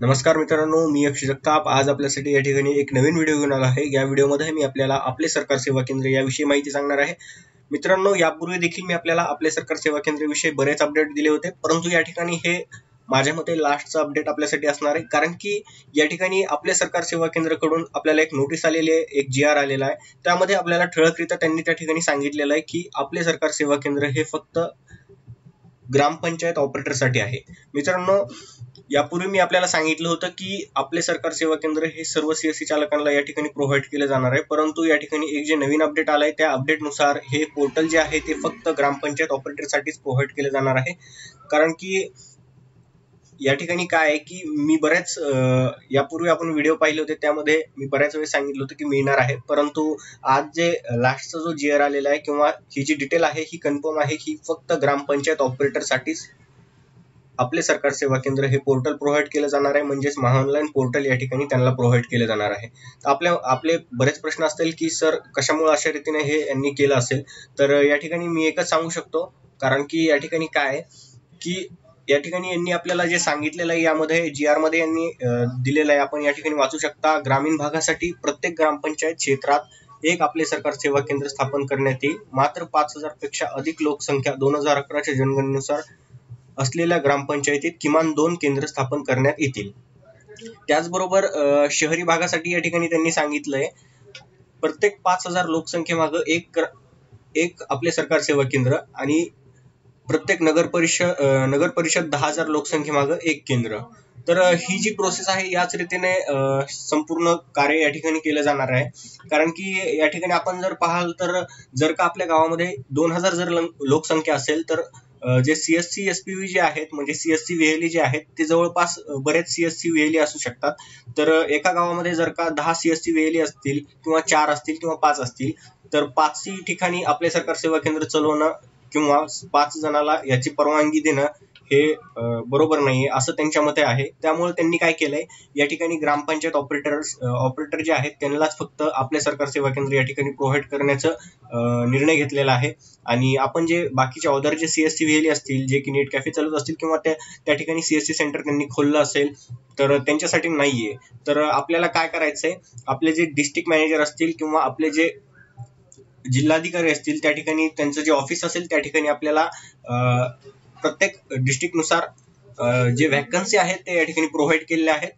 नमस्कार मित्रांनो मी अक्षय जगताप आज आपल्यासाठी या ठिकाणी एक नवीन व्हिडिओ घेऊन आला आहे. या व्हिडिओमध्ये मी आपल्याला आपले सरकार सेवा केंद्र याविषयी माहिती सांगणार आहे. मित्रांनो यापूर्वी देखील मी आपल्याला आपले सरकार सेवा केंद्राविषयी बरेच अपडेट दिले होते. परंतु या ठिकाणी हे माझ्या मते लास्टचं अपडेट आपल्यासाठी असणार आहे. कारण की या ठिकाणी आपले सरकार सेवा केंद्राकडून आपल्याला एक नोटीस आलेली आहे एक जी आर आलेला आहे. त्यामध्ये आपल्याला ठळकरित्या त्यांनी त्या ठिकाणी सांगितलेलं आहे की आपले सरकार सेवा केंद्र हे फक्त ग्रामपंचायत ऑपरेटरसाठी आहे. मित्रांनो यापूर्वी मी आपल्याला सांगितलं होतं की आपले सरकार सेवा केंद्र हे सर्व सीएससी चालकांना या ठिकाणी प्रोव्हाइड केलं जाणार आहे. परंतु या ठिकाणी एक जे नवीन अपडेट आलं आहे त्या अपडेटनुसार हे पोर्टल जे आहे ते फक्त ग्रामपंचायत ऑपरेटरसाठीच प्रोव्हाइड केलं जाणार आहे. कारण की या ठिकाणी काय आहे की मी बऱ्याच यापूर्वी आपण व्हिडिओ पाहिले होते त्यामध्ये मी बऱ्याच वेळेस सांगितलं होतं की मिळणार आहे. परंतु आज जे लास्टचा जो जी आर आलेला आहे किंवा ही जी डिटेल आहे ही कन्फर्म आहे ही फक्त ग्रामपंचायत ऑपरेटरसाठीच आपले सरकार सेवा केंद्र हे पोर्टल प्रोव्हाइड केलं जाणार आहे. म्हणजेच महाऑनलाईन पोर्टल या ठिकाणी त्यांना प्रोव्हाइड केलं जाणार आहे. तर आपल्या आपले बरेच प्रश्न असतील की सर कशामुळे अशा रीतीने हे यांनी केलं असेल? तर या ठिकाणी मी एकच सांगू शकतो. कारण की या ठिकाणी काय आहे की या ठिकाणी यांनी आपल्याला जे सांगितलेलं आहे यामध्ये जी आरमध्ये यांनी दिलेलं आहे. आपण या ठिकाणी वाचू शकता ग्रामीण भागासाठी प्रत्येक ग्रामपंचायत क्षेत्रात एक आपले सरकार सेवा केंद्र स्थापन करण्यात येईल. मात्र पाच हजारपेक्षा अधिक लोकसंख्या दोन हजार अकराच्या जनगणनेनुसार असलेल्या ग्रामपंचायतीत किमान दोन केंद्र स्थापन करण्यात येतील. त्याचबरोबर शहरी भागासाठी या ठिकाणी त्यांनी सांगितलंय प्रत्येक पाच हजार लोकसंख्येमागं एक एक आपले सरकार सेवा केंद्र आणि प्रत्येक नगर परिषद नगर परिषद दहा हजार लोकसंख्येमागं एक केंद्र. तर ही जी प्रोसेस आहे याच रीतीने संपूर्ण कार्य या ठिकाणी केलं जाणार आहे. कारण की या ठिकाणी आपण जर पाहाल तर जर का आपल्या गावामध्ये दोन हजार जर लोकसंख्या असेल तर जे सीएससी एसपीव्ही जे आहेत म्हणजे सीएससी वेहेली जे आहेत ते जवळपास बरेच सीएससी वेहेली असू शकतात. तर एका गावामध्ये जर का दहा सीएससी वेहेली असतील किंवा चार असतील किंवा पाच असतील तर पाचही ठिकाणी आपले सरकार सेवा केंद्र चालवणं किंवा पाच जणाला याची परवानगी देणं हे बरोबर नाहीये असं त्यांच्या मते आहे. त्यामुळे त्यांनी काय केलंय या ठिकाणी ग्रामपंचायत ऑपरेटर ऑपरेटर जे आहेत त्यांनाच फक्त आपले सरकार सेवा केंद्र या ठिकाणी प्रोव्हाइड करण्याचं निर्णय घेतलेला आहे. आणि आपण जे बाकीचे अदर जे सीएससी व्हेली असतील जे की नेट कॅफे चालत असतील किंवा त्या त्या ठिकाणी सीएससी सेंटर त्यांनी खोललं असेल तर त्यांच्यासाठी नाहीये. तर आपल्याला काय करायचंय आपले जे डिस्ट्रिक्ट मॅनेजर असतील किंवा आपले जे जिल्हाधिकारी असतील त्या ठिकाणी त्यांचं जे ऑफिस असेल त्या ठिकाणी आपल्याला प्रत्येक डिस्ट्रिक्टनुसार जे व्हॅकन्सी आहेत ते या ठिकाणी प्रोव्हाइड केलेले आहेत.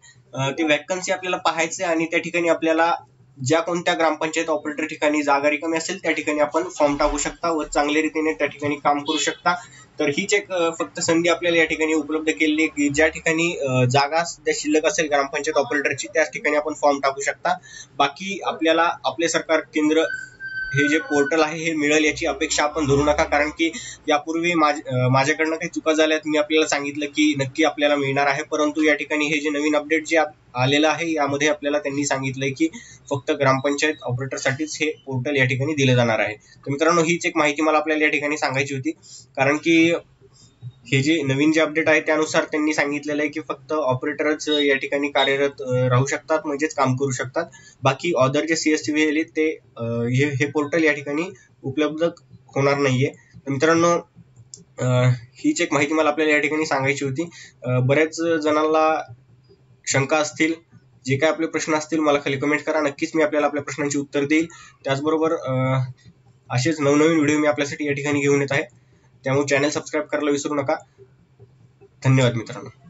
ते व्हॅकन्सी आपल्याला पाहायचे आणि त्या ठिकाणी आपल्याला ज्या कोणत्या ग्रामपंचायत ऑपरेटर ठिकाणी जागा रिकामी असेल त्या ठिकाणी आपण फॉर्म टाकू शकता व चांगल्या रीतीने त्या ठिकाणी काम करू शकता. तर हीच एक फक्त संधी आपल्याला या ठिकाणी उपलब्ध केलेली आहे की ज्या ठिकाणी जागा सध्या शिल्लक असेल ग्रामपंचायत ऑपरेटरची त्याच ठिकाणी आपण फॉर्म टाकू शकता. बाकी आपल्याला आपले सरकार केंद्र हे जे पोर्टल आहे हे मिळेल याची अपेक्षा आपण धरू नका. कारण की यापूर्वी माझ्याकडनं काही चुका झाल्यात मी आपल्याला सांगितलं की नक्की आपल्याला मिळणार आहे. परंतु या ठिकाणी हे जे नवीन अपडेट जे आलेलं आहे यामध्ये आपल्याला त्यांनी सांगितलंय की फक्त ग्रामपंचायत ऑपरेटरसाठीच हे पोर्टल या ठिकाणी दिलं जाणार आहे. तर मित्रांनो हीच एक माहिती मला आपल्याला या ठिकाणी सांगायची होती. कारण की हे जे नवीन जे अपडेट आहे त्यानुसार त्यांनी सांगितलेलं आहे की फक्त ऑपरेटरच या ठिकाणी कार्यरत राहू शकतात म्हणजेच काम करू शकतात. बाकी ऑदर जे सी एस टी व्ही ते हे पोर्टल या ठिकाणी उपलब्ध होणार नाहीये. तर मित्रांनो हीच एक माहिती मला आपल्याला या ठिकाणी सांगायची होती. बऱ्याच जणांना शंका असतील जे काय आपले प्रश्न असतील मला खाली कमेंट करा. नक्कीच मी आपल्याला आपल्या प्रश्नांची उत्तर देईल. त्याचबरोबर असेच नवनवीन व्हिडिओ मी आपल्यासाठी या ठिकाणी घेऊन येत आहे. त्यामुळे चॅनल सबस्क्राईब करायला विसरू नका. धन्यवाद मित्रांनो.